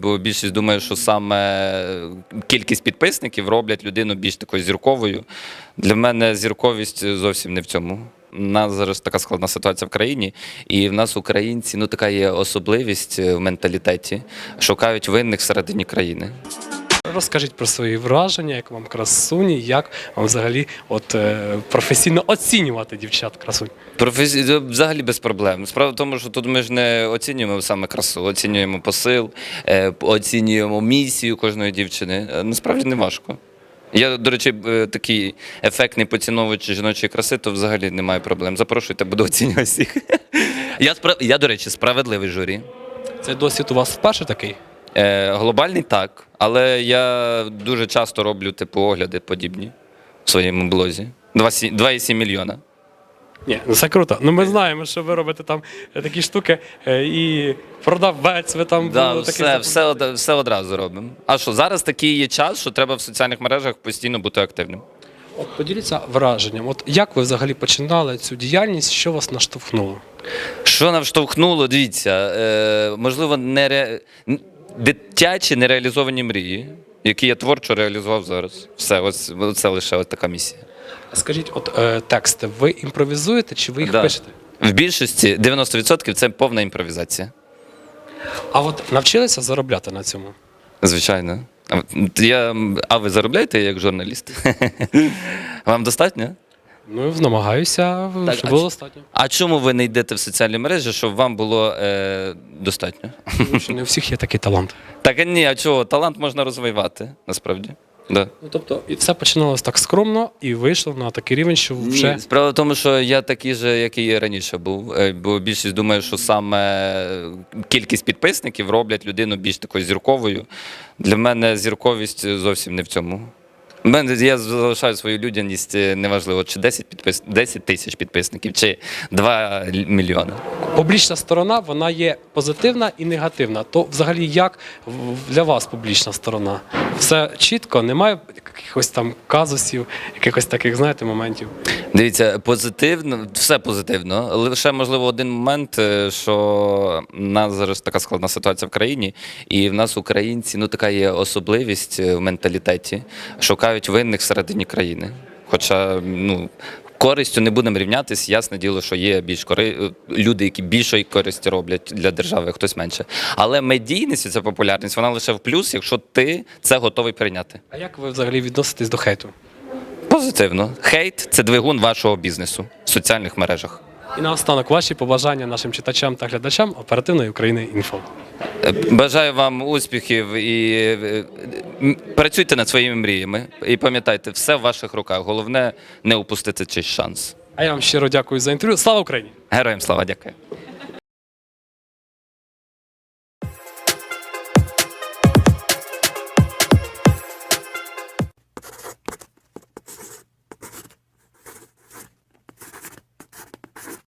Бо більшість думає, що саме кількість підписників роблять людину більш такою зірковою. Для мене зірковість зовсім не в цьому. У нас зараз така складна ситуація в країні, і в нас українці ну така є особливість в менталітеті, шукають винних всередині країни. Розкажіть про свої враження, як вам красуні, як вам взагалі от, е, професійно оцінювати дівчат красунь. Професі... Взагалі без проблем. Справа в тому, що тут ми ж не оцінюємо саме красу, оцінюємо посил, е, оцінюємо місію кожної дівчини. Е, Насправді не важко. Я, до речі, е, такий ефектний поціновувач жіночої краси, то взагалі немає проблем. Запрошуйте, буду оцінювати всіх. Я, я, до речі, справедливий журі. Цей досвід у вас вперше такий? Е, глобальний так, але я дуже часто роблю типу огляди подібні в своєму блозі. 2,7 2,7 мільйона. Ні, ну це круто. Ну ми знаємо, що ви робите там е, такі штуки, е, і продавець ви там Да, були все, все, од- все одразу робимо. А що, зараз такий є час, що треба в соціальних мережах постійно бути активним. От поділіться враженням. От як ви взагалі починали цю діяльність, що вас наштовхнуло? Що нам штовхнуло, дивіться, е, можливо, нере... н- дитячі нереалізовані мрії, які я творчо реалізував зараз. Все, ось це лише от така місія. Скажіть, от е, тексти, ви імпровізуєте чи ви їх Да. пишете? В більшості 90% це повна імпровізація. А от навчилися заробляти на цьому? Звичайно. А от Я, а ви заробляєте як журналіст? Вам достатньо? Ну, намагаюся, Так, щоб а було ч- достатньо. А чому ви не йдете в соціальні мережі, щоб вам було е, достатньо? Тому що не у всіх є такий талант. Так а ні, а чого? Талант можна розвивати, насправді. Да. Ну, тобто, і все починалось так скромно і вийшло на такий рівень, що вже Ні, справа в тому, що я такий же, який і раніше був. Е, Бо більшість думає, що саме кількість підписників роблять людину більш такою зірковою. Для мене зірковість зовсім не в цьому. Я залишаю свою людяність е, неважливо, чи 10 підпис... 10 тисяч підписників, чи 2 мільйони. публічна сторона вона є позитивна і негативна. То взагалі як для вас публічна сторона? Все чітко, немає якихось там казусів, якихось таких, знаєте, моментів. Дивіться, позитивно, все позитивно. Лише можливо один момент, е, що в нас зараз така складна ситуація в країні, і в нас українці ну така є особливість е, в менталітеті, шукають винних всередині країни. Хоча ну. Користю не будемо рівнятись, ясне діло, що є більш кори... люди, які більшої користі роблять для держави, хтось менше. Але медійність ця популярність, вона лише в плюс, якщо ти це готовий прийняти. А як ви взагалі відноситесь до хейту? Позитивно. Хейт це двигун вашого бізнесу в соціальних мережах. І наостанок ваші побажання нашим читачам та глядачам оперативної України інфо. Е, Бажаю вам успіхів і е, працюйте над своїми мріями. І пам'ятайте, все в ваших руках. Головне не упустити цей шанс. А я вам щиро дякую за інтерв'ю. Слава Україні! Героям слава, дякую.